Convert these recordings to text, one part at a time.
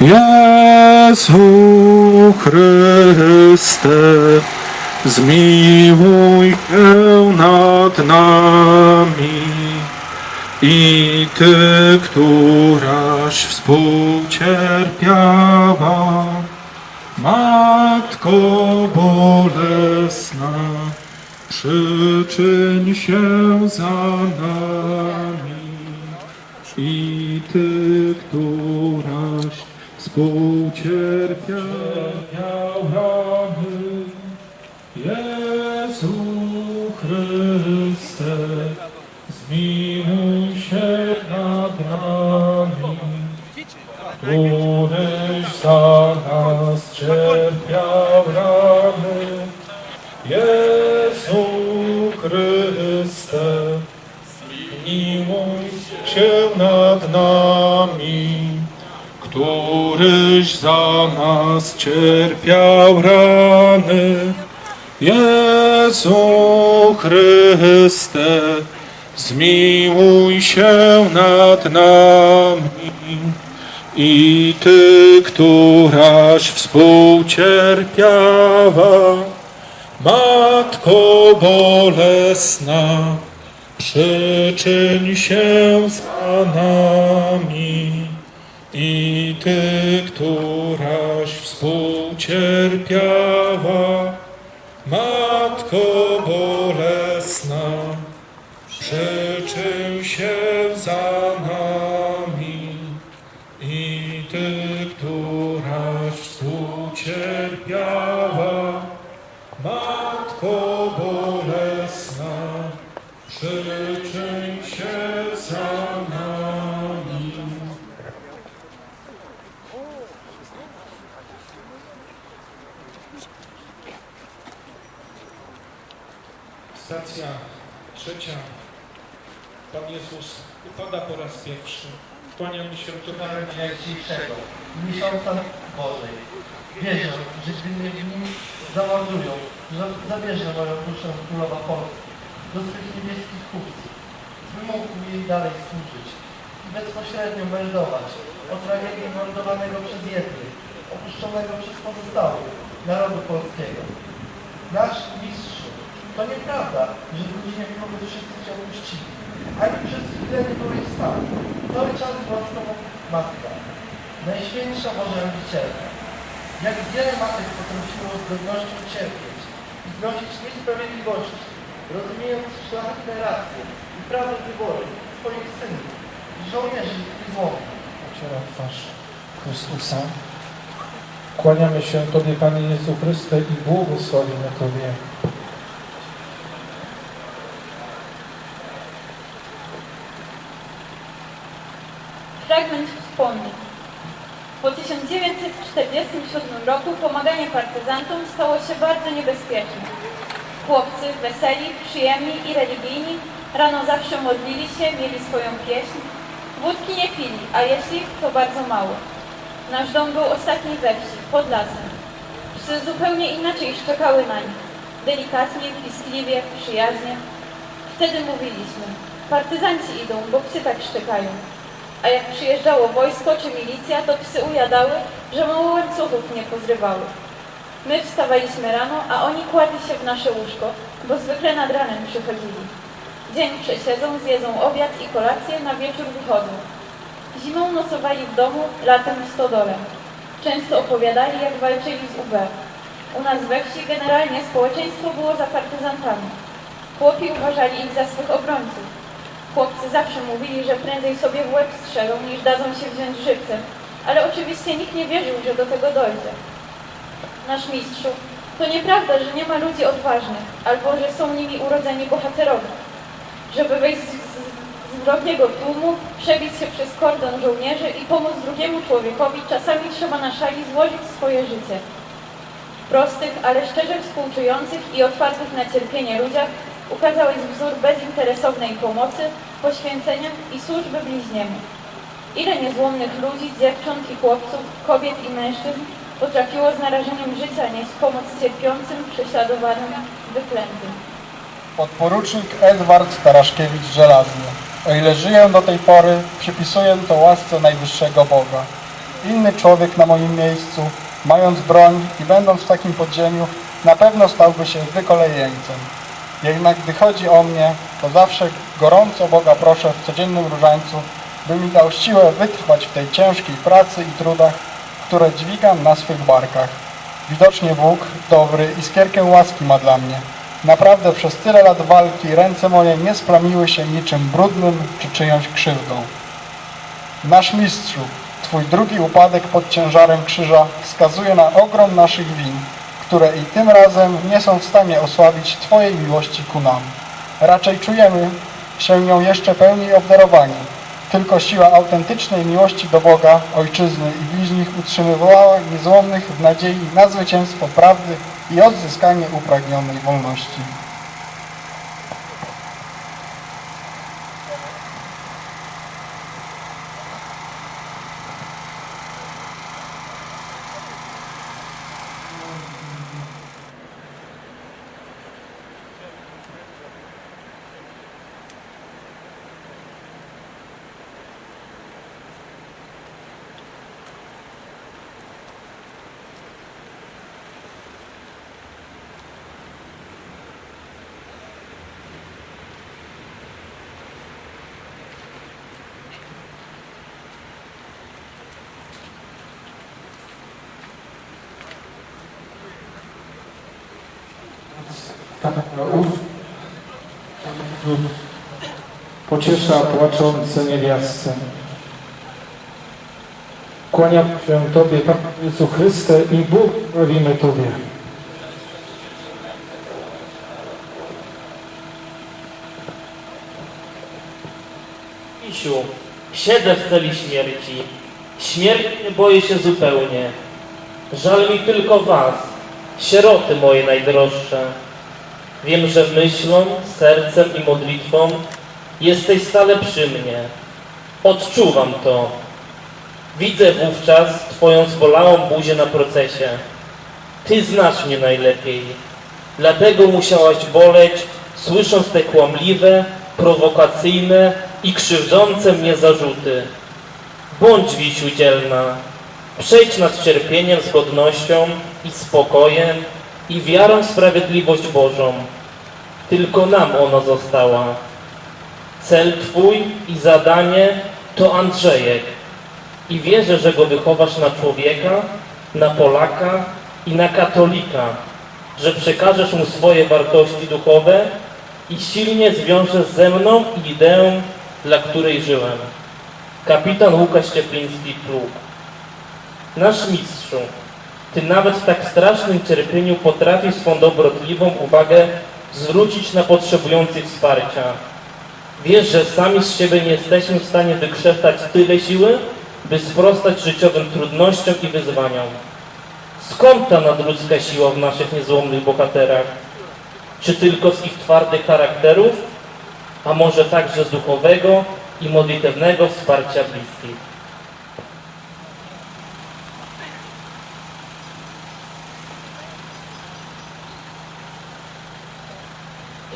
Jezu Chryste, zmiłuj się nad nami. I Ty, któraś współcierpiała, Matko bolesna, przyczyń się za nami. I Ty, któraś współcierpiał rany, Jezu Chryste, zmiłuj się nad nami, któryś za nas. Cierpiał rany. Jezu Chryste, zmiłuj się nad nami, któryś za nas cierpiał rany. Jezu Chryste, zmiłuj się nad nami. I Ty, któraś współcierpiała, Matko bolesna, przyczyń się za nami. I Ty, któraś współcierpiała, Matko bolesna, przyczyń się za nami. I Ty, któraś współcierpiała, Matko bolesna, przyczyń się za nami. Stacja trzecia. Pan Jezus upada po raz pierwszy. Kłaniam się do Pana najjaśniejszego, miesiąca Bożej. Wierzę, że gdy mnie w nim zamordują, zabierze moją duszę królowa Polski do swych niebieskich chówców, by mógł jej dalej służyć i bezpośrednio meldować o tragedii mordowanego przez jednych, opuszczonego przez pozostałych narodu polskiego. Nasz mistrzu, to nieprawda, że ludzie jak wobec wszyscy cię opuścili, ani przez chwilę nie byłeś sam. Cały czas była z tobą matka, najświętsza Boża Rodzicielka. Jak wiele matek potrafiło z godnością cierpieć i znosić niesprawiedliwości, rozumiejąc szlachetne racje i prawo wyboru swoich synów, żołnierzy i złomów. Ociera twarz Chrystusa. Kłaniamy się Tobie, Panie Jezu Chryste, i błogosławimy Tobie. Fragment wspomnień. Po 1947 roku pomaganie partyzantom stało się bardzo niebezpieczne. Chłopcy weseli, przyjemni i religijni rano zawsze modlili się, mieli swoją pieśń. Wódki nie pili, a jeśli, to bardzo mało. Nasz dom był ostatni we wsi, pod lasem. Psy zupełnie inaczej szczekały na nich. Delikatnie, piskliwie, przyjaźnie. Wtedy mówiliśmy, partyzanci idą, bo psy tak szczekają. A jak przyjeżdżało wojsko czy milicja, to psy ujadały, że mało łańcuchów nie pozrywały. My wstawaliśmy rano, a oni kładli się w nasze łóżko, bo zwykle nad ranem przychodzili. Dzień przesiedzą, zjedzą obiad i kolację, na wieczór wychodzą. Zimą nocowali w domu, latem w stodole. Często opowiadali, jak walczyli z UB. U nas we wsi generalnie społeczeństwo było za partyzantami. Chłopi uważali ich za swych obrońców. Chłopcy zawsze mówili, że prędzej sobie w łeb strzelą, niż dadzą się wziąć żywcem, ale oczywiście nikt nie wierzył, że do tego dojdzie. Nasz mistrzu, to nieprawda, że nie ma ludzi odważnych, albo że są nimi urodzeni bohaterowie. Żeby wejść z, z, wrogiego tłumu, przebić się przez kordon żołnierzy i pomóc drugiemu człowiekowi, czasami trzeba na szali złożyć swoje życie. Prostych, ale szczerze współczujących i otwartych na cierpienie ludziach ukazałeś wzór bezinteresownej pomocy, poświęcenia i służby bliźniemu. Ile niezłomnych ludzi, dziewcząt i chłopców, kobiet i mężczyzn potrafiło z narażeniem życia nieść pomoc cierpiącym, prześladowanym, wyklętym. Podporucznik Edward Taraszkiewicz-Żelazny. O ile żyję do tej pory, przypisuję to łasce najwyższego Boga. Inny człowiek na moim miejscu, mając broń i będąc w takim podziemiu, na pewno stałby się wykolejeńcem. Jednak gdy chodzi o mnie, to zawsze gorąco Boga proszę w codziennym różańcu, by mi dał siłę wytrwać w tej ciężkiej pracy i trudach, które dźwigam na swych barkach. Widocznie Bóg, dobry, iskierkę łaski ma dla mnie. Naprawdę przez tyle lat walki ręce moje nie splamiły się niczym brudnym czy czyjąś krzywdą. Nasz mistrzu, Twój drugi upadek pod ciężarem krzyża wskazuje na ogrom naszych win, które i tym razem nie są w stanie osłabić Twojej miłości ku nam. Raczej czujemy się nią jeszcze pełniej obdarowani. Tylko siła autentycznej miłości do Boga, Ojczyzny i bliźnich utrzymywała niezłomnych w nadziei na zwycięstwo prawdy i odzyskanie upragnionej wolności. Pociesza płaczące niewiastę. Kłaniam się Tobie, Panie Jezu Chryste, i błogosławimy Tobie. Misiu, siedzę w celi śmierci. Śmierci nie boję się zupełnie. Żal mi tylko was, sieroty moje najdroższe. Wiem, że myślą, sercem i modlitwą jesteś stale przy mnie. Odczuwam to. Widzę wówczas Twoją zbolałą buzię na procesie. Ty znasz mnie najlepiej. Dlatego musiałaś boleć, słysząc te kłamliwe, prowokacyjne i krzywdzące mnie zarzuty. Bądź wisiu dzielna. Przejdź nad cierpieniem z godnością i spokojem i wiarą w sprawiedliwość Bożą. Tylko nam ona została. Cel Twój i zadanie to Andrzejek. I wierzę, że go wychowasz na człowieka, na Polaka i na katolika, że przekażesz mu swoje wartości duchowe i silnie zwiążesz ze mną ideę, dla której żyłem. Kapitan Łukasz Ciepliński Pluk. Nasz mistrzu, Ty nawet w tak strasznym cierpieniu potrafisz swą dobrotliwą uwagę zwrócić na potrzebujących wsparcia. Wiesz, że sami z siebie nie jesteśmy w stanie wykrzesać tyle siły, by sprostać życiowym trudnościom i wyzwaniom. Skąd ta nadludzka siła w naszych niezłomnych bohaterach? Czy tylko z ich twardych charakterów, a może także z duchowego i modlitewnego wsparcia bliskich?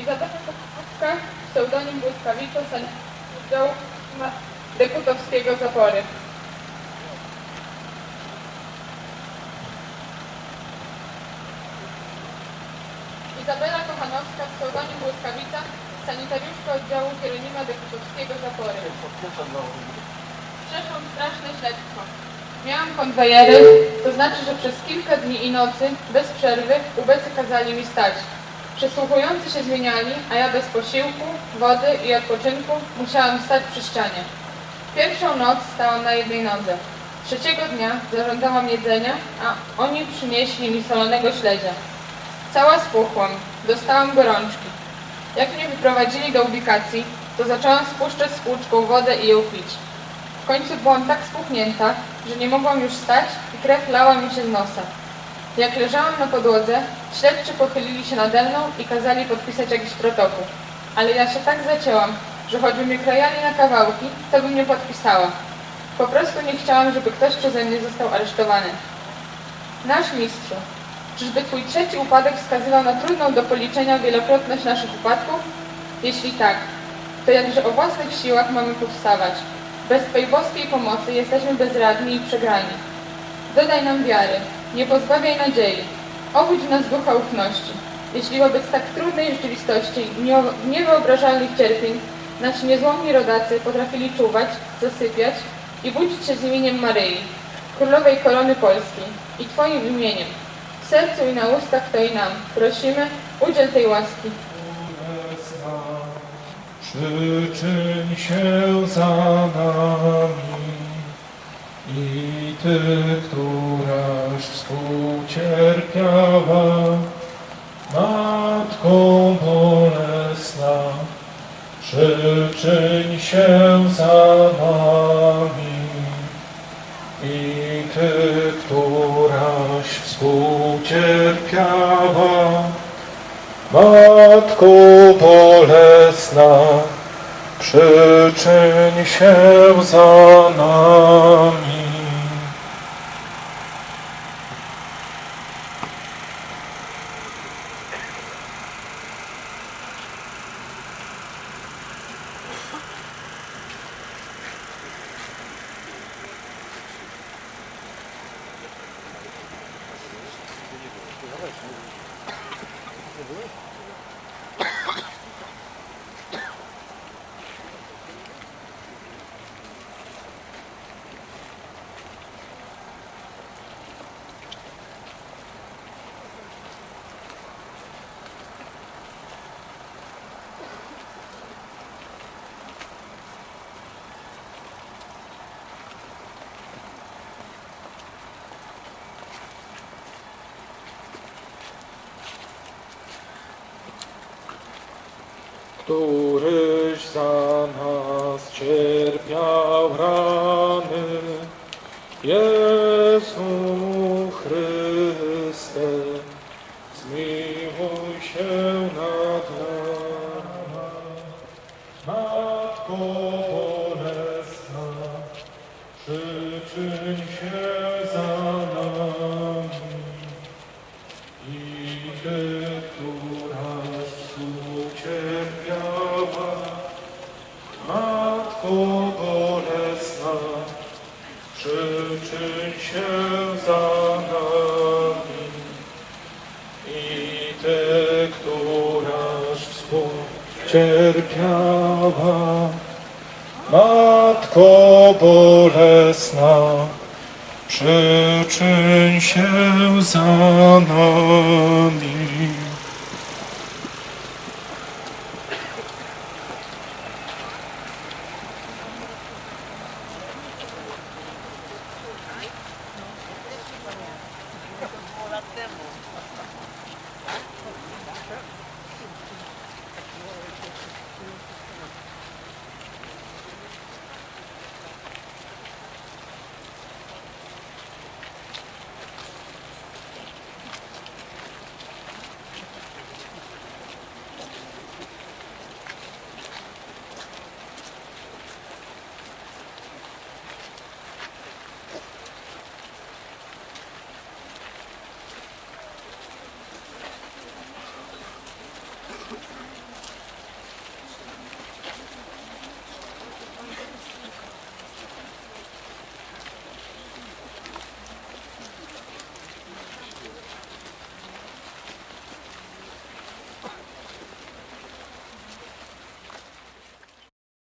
Izabela Kowalska, pseudonim Błyskawicza, oddział deputowskiego zapory. Izabela Kochanowska, pseudonim Błyskawica, sanitariuszka oddziału Hieronima Deputowskiego zapory. Przeszłam straszne śledztwo. Miałam konwejery, to znaczy, że przez kilka dni i nocy, bez przerwy, ubecy kazali mi stać. Przysłuchujący się zmieniali, a ja bez posiłku, wody i odpoczynku musiałam stać przy ścianie. Pierwszą noc stałam na jednej nodze. Trzeciego dnia zażądałam jedzenia, a oni przynieśli mi solonego śledzia. Cała spuchłam, dostałam gorączki. Jak mnie wyprowadzili do ubikacji, to zaczęłam spuszczać z płuczką wodę i ją pić. W końcu byłam tak spuchnięta, że nie mogłam już stać i krew lała mi się z nosa. Jak leżałam na podłodze, śledczy pochylili się nade mną i kazali podpisać jakiś protokół. Ale ja się tak zacięłam, że choćby mnie krajali na kawałki, to bym nie podpisała. Po prostu nie chciałam, żeby ktoś przeze mnie został aresztowany. Nasz mistrzu, czyżby twój trzeci upadek wskazywał na trudną do policzenia wielokrotność naszych upadków? Jeśli tak, to jakże o własnych siłach mamy powstawać. Bez Twej boskiej pomocy jesteśmy bezradni i przegrani. Dodaj nam wiary, nie pozbawiaj nadziei. Obudź nas ducha ufności. Jeśli wobec tak trudnej rzeczywistości niewyobrażalnych cierpień nasi niezłomni rodacy potrafili czuwać, zasypiać i budzić się z imieniem Maryi, Królowej Korony Polskiej i Twoim imieniem, w sercu i na ustach to i nam, prosimy, udziel tej łaski. Przyczyń się za nami i Ty, któraś współcierpiała, Matką bolesna, przyczyń się za nami. I Ty, któraś współcierpiała, Matko bolesna, przyczyń się za nami. Któryś I Ty, któraś współcierpiała, Matko bolesna, przyczyń się za nami.